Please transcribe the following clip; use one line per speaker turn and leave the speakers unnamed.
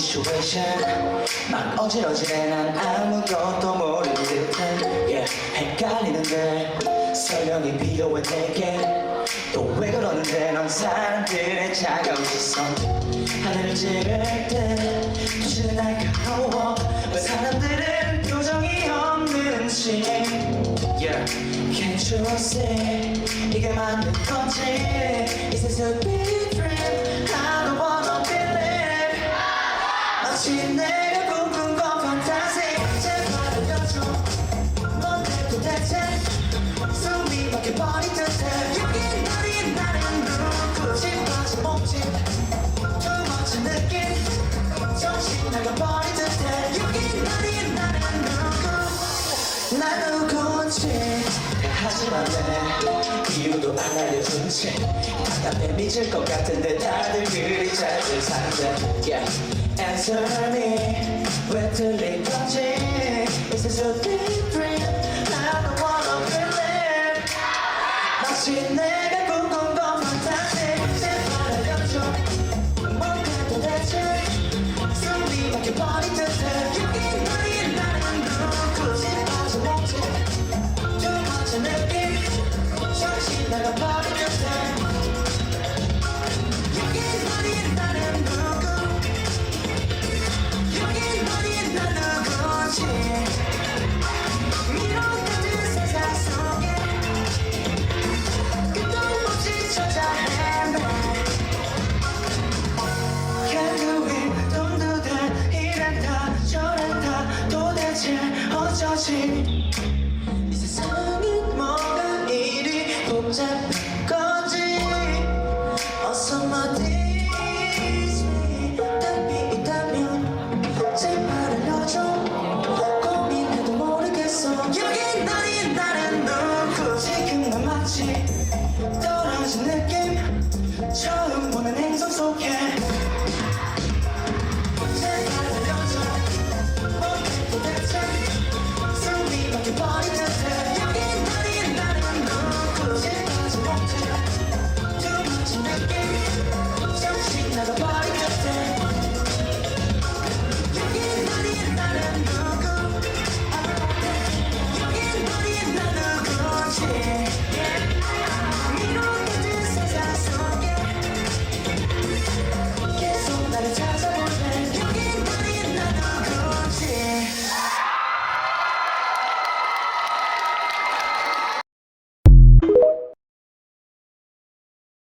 situation. 막 어지러지네 난 아무것도 모르는 듯한 yeah, 헷갈리는데 설명이 필요해 내게. 또 왜 그러는데 넌 사람들의 차가운 시선. 하늘을 찌를 때 도시는 날카로워. 왜 사람들은 표정이 없는지. yeah. Can't you see 이게 맞는 건지. Is this a big dream 난 누구지 하지만 내 이유도 안 알려준 채 답답해 미칠 것 같은데 다들 그리 잘들 산대 yeah. Answer me 왜 틀린 건지 Is this a big dream I don't wanna believe 마치 내 어쩌지. 이 세상이 뭐가 이리 복잡한 건지. 어서 말해줘 답이 있다면 제발 알려줘. 고민해도 모르겠어. 여기 너희 나는 누구? 지금 난 마치 떨어진 느낌. 처음